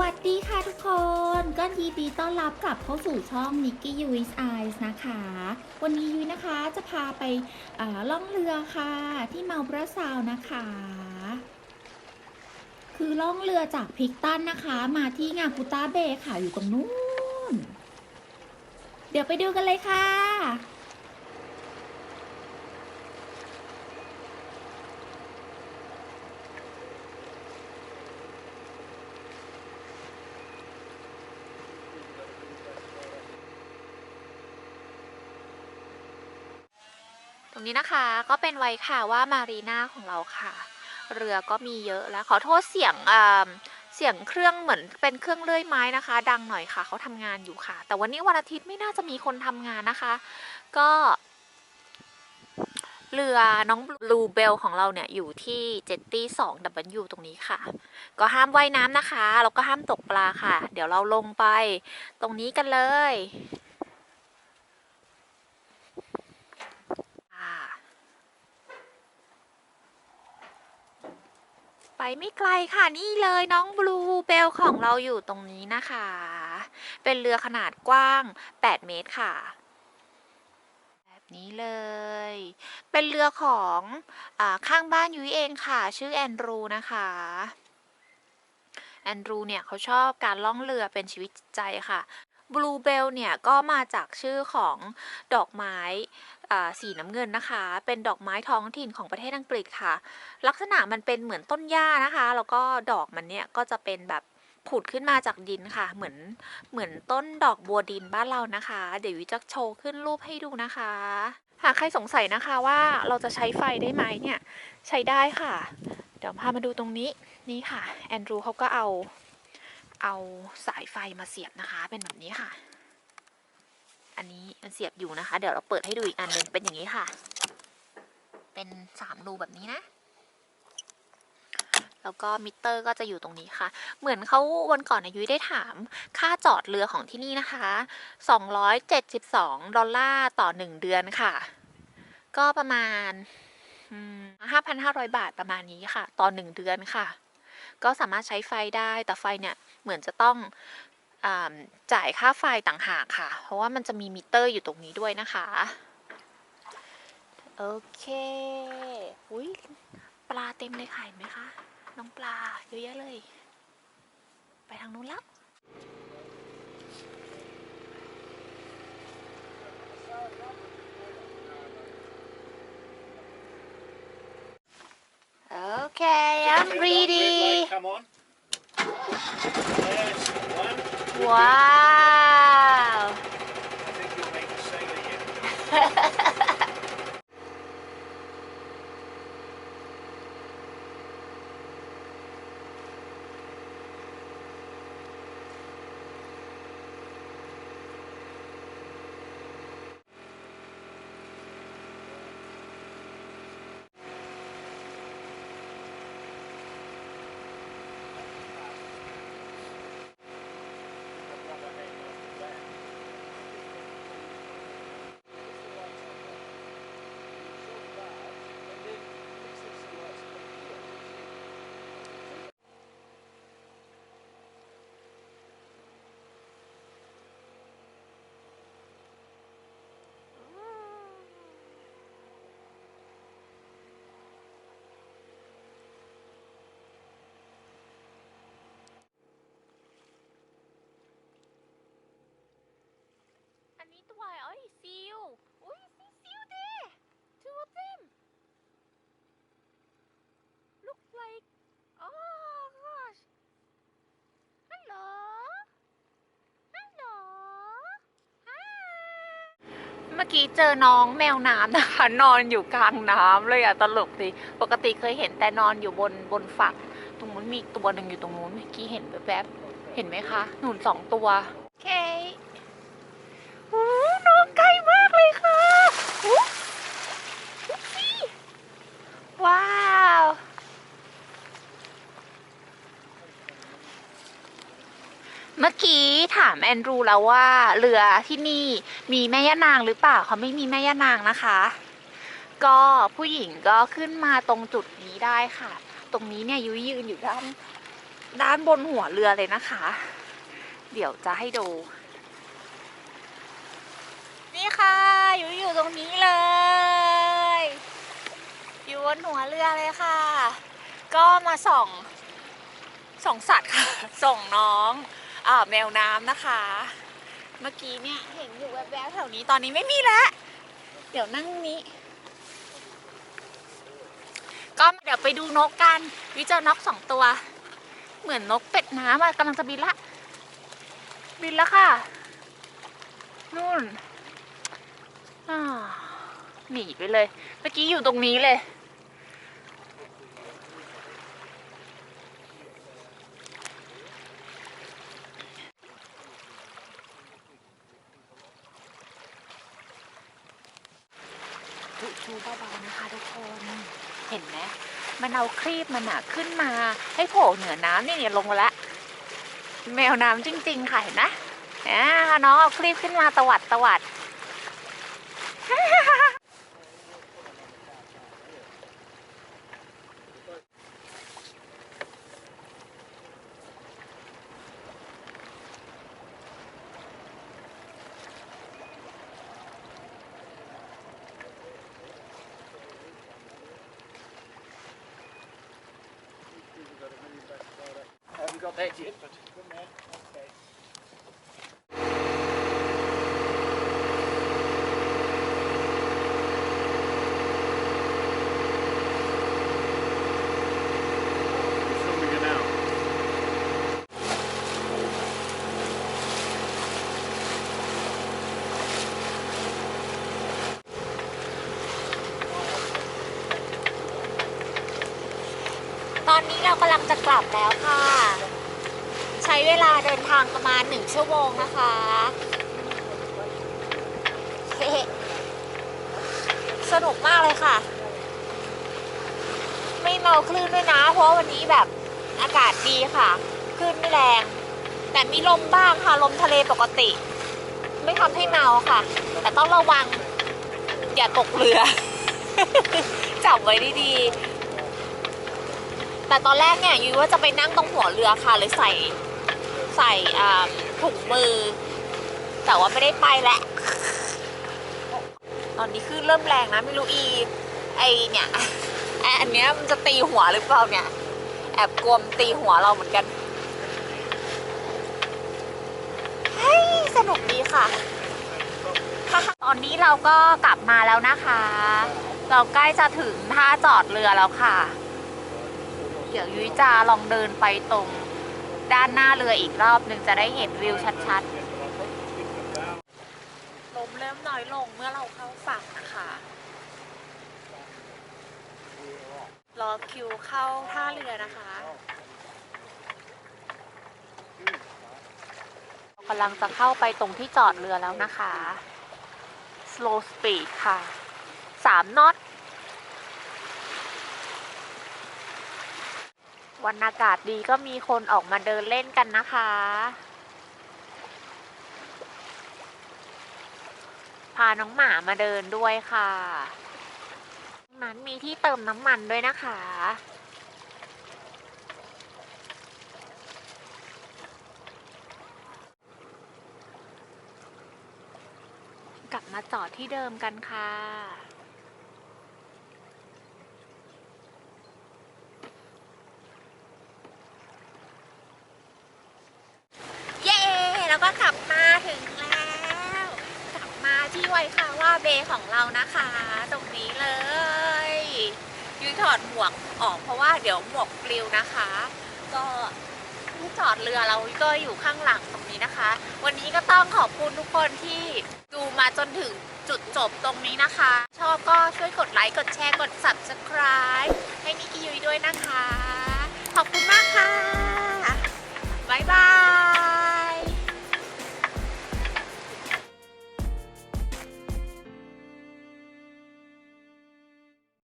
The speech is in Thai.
วัสดีค่ะทุกคน ก็ยินดีต้อนรับกลับเข้าสู่ช่อง Nicky u i s Eyes นะคะ วันนี้ยุ้ยนะคะจะพาไปล่องเรือค่ะ ที่เมาบราซาวนะคะ คือล่องเรือจากพิกตันนะคะ มาที่งาคูต้าเบย์ค่ะอยู่ตรงนู้น เดี๋ยวไปดูกันเลยค่ะ นี้นะคะ ก็เป็นไว้ค่ะว่ามารีนาของเราค่ะ เรือก็มีเยอะแล้ว ขอโทษเสียงเสียงเครื่องเหมือนเป็นเครื่องเลื่อยไม้นะคะ ดังหน่อยค่ะเขาทำงานอยู่ค่ะ แต่วันนี้วันอาทิตย์ไม่น่าจะมีคนทำงานนะคะ ก็เรือน้องบลูเบลของเราเนี่ยอยู่ที่เจ็ตตี้สองดับเบิลยูตรงนี้ค่ะ ก็ห้ามว่ายน้ำนะคะ แล้วก็ห้ามตกปลาค่ะ เดี๋ยวเราลงไปตรงนี้กันเลยค่ะ ไปไม่ไกลค่ะนี่เลยน้องบลูเบลของเราอยู่ตรงนี้นะคะ เป็นเรือขนาดกว้าง 8 เมตรค่ะ แบบนี้เลย เป็นเรือของอข้างบ้านยุ้ยเองค่ะ ชื่อแอนดรูนะคะแอนดรูเนี่ยเขาชอบการล่องเรือเป็นชีวิตจิตใจค่ะบลูเบลเนี่ยก็มาจากชื่อของดอกไม้สีน้ำเงินนะคะ เป็นดอกไม้ท้องถิ่นของประเทศอังกฤษค่ะ ลักษณะมันเป็นเหมือนต้นหญ้านะคะ แล้วก็ดอกมันเนี่ยก็จะเป็นแบบผุดขึ้นมาจากดินค่ะ เหมือนเหมือนต้นดอกบัวดินบ้านเรานะคะ เดี๋ยววิจะโชว์ขึ้นรูปให้ดูนะคะ หากใครสงสัยนะคะว่าเราจะใช้ไฟได้ไหมเนี่ย ใช้ได้ค่ะ เดี๋ยวพามาดูตรงนี้นี่ค่ะแอนดรูเขาก็เอา เอาสายไฟมาเสียบนะคะ เป็นแบบนี้ค่ะ อันนี้มันเสียบอยู่นะคะ เดี๋ยวเราเปิดให้ดูอีกอันหนึงเป็นอย่างนี้ค่ะ เป็นสามรูแบบนี้นะ แล้วก็มิเตอร์ก็จะอยู่ตรงนี้ค่ะ เหมือนเขาวันก่อนอายุยได้ถาม ค่าจอดเรือของที่นี่นะคะ272ดอลลาร์ต่อ 1 เดือนค่ะ ก็ประมาณ5,500 บาทประมาณนี้ค่ะ ต่อ 1 เดือนค่ะ ก็สามารถใช้ไฟได้แต่ไฟเนี่ยเหมือนจะต้อง จ่ายค่าไฟต่างหากค่ะ เพราะว่ามันจะมีมิเตอร์อยู่ตรงนี้ด้วยนะคะ โอเคอุ้ยปลาเต็มเลยค่ะเห็นไหมคะ น้องปลาเยอะแยะเลย ไปทางนู้นแล้วโอเค I'm ready Come on. 我 มื่อกี้เจอน้องแมวน้ำนะคะ นอนอยู่กลางน้ำเลยอะตลกดีปกติเคยเห็นแต่นอนอยู่บนบนฝั่งตรงนู้นมีตัวหนึ่งอยู่ตรงนู้นเมื่อกี้เห็นแวบๆเห็นไหมคะ หนุนสองตัวโอเคโอ้น้องไกลมากเลยค่ะว้าว เมื่อกี้ถามแอนดรูแล้วว่าเรือที่นี่มีแม่ย่านางหรือเปล่าเขาไม่มีแม่ย่านางนะคะ ก็ผู้หญิงก็ขึ้นมาตรงจุดนี้ได้ค่ะ ตรงนี้เนี่ยยุ้ยยืนอยู่ด้านด้านบนหัวเรือเลยนะคะ เดี๋ยวจะให้ดู นี่ค่ะยู่อยู่ตรงนี้เลย อยู่บนหัวเรือเลยค่ะ ก็มาส่องส่องสัตว์ค่ะ ส่งน้อง แมวน้ำนะคะ เมื่อกี้เนี่ยเห็นอยู่แวบๆแถวนี้ตอนนี้ไม่มีแล้วเดี๋ยวนั่งนี้ ก็เดี๋ยวไปดูนกกันวิจอนกสองตัว เหมือนนกเป็ดน้ำอะกำลังจะบินละ บินแล้วค่ะ นู่นหนีไปเลย เมื่อกี้อยู่ตรงนี้เลย ดูชูเบาๆนะคะทุกคน เห็นไหม มันเอาครีบมันอะขึ้นมา ให้โผล่เหนือน้ำนี่เนี่ยลงมาละแมวน้ำจริง ๆ ค่ะเห็นนะอ่าน้องเอาครีบขึ้นมาตวัดตวัด Haven't got that yet, but good man. Okay. Filming it now. ตอนนี้เรากำลังจะกลับแล้วค่ะ ใช้เวลาเดินทางประมาณหนึ่งชั่วโมงนะคะเฮ้สนุกมากเลยค่ะ ไม่เมาคลื่นด้วยนะ เพราะวันนี้แบบอากาศดีค่ะ คลื่นไม่แรง แต่มีลมบ้างค่ะ ลมทะเลปกติ ไม่ทำให้เมาค่ะ แต่ต้องระวัง อย่าตกเรือ จับไว้ดีๆแต่ตอนแรกเนี่ยยุ้ยว่าจะไปนั่งตรงหัวเรือค่ะเลยใส่ ใส่ถุงมือ แต่ว่าไม่ได้ไปแหละ ตอนนี้คือเริ่มแรงนะไม่รู้อีไอเนี่ยไออันเนี้ยมันจะตีหัวหรือเปล่าเนี่ย แอบกลมตีหัวเราเหมือนกันเฮ้ยสนุกดีค่ะตอนนี้เราก็กลับมาแล้วนะคะ เราใกล้จะถึงท่าจอดเรือแล้วค่ะ เดี๋ยวยุ้ยจะลองเดินไปตรง ด้านหน้าเรืออีกรอบหนึ่งจะได้เห็นวิวชัดๆ ลมเริ่มน้อยลงเมื่อเราเข้าฝั่งนะคะ รอคิวเข้าท่าเรือนะคะกำลังจะเข้าไปตรงที่จอดเรือแล้วนะคะ slow speed ค่ะสามน็อต วันอากาศดีก็มีคนออกมาเดินเล่นกันนะคะ พาน้องหมามาเดินด้วยค่ะนั้นมีที่เติมน้ำมันด้วยนะคะ กลับมาจอดที่เดิมกันค่ะ เย้ แล้วก็กลับมาถึงแล้ว กลับมาที่ ไวคาว่าเบของเรานะคะ ตรงนี้เลย ยุ้ยถอดหมวกออกเพราะว่าเดี๋ยวหมวกปลิวนะคะ ก็ที่จอดเรือเราก็อยู่ข้างหลังตรงนี้นะคะ วันนี้ก็ต้องขอบคุณทุกคนที่ดูมาจนถึงจุดจบตรงนี้นะคะ ชอบก็ช่วยกดไลค์กดแชร์กด subscribe ให้นิกกี้ยุ้ยด้วยนะคะ ขอบคุณมากค่ะบายบาย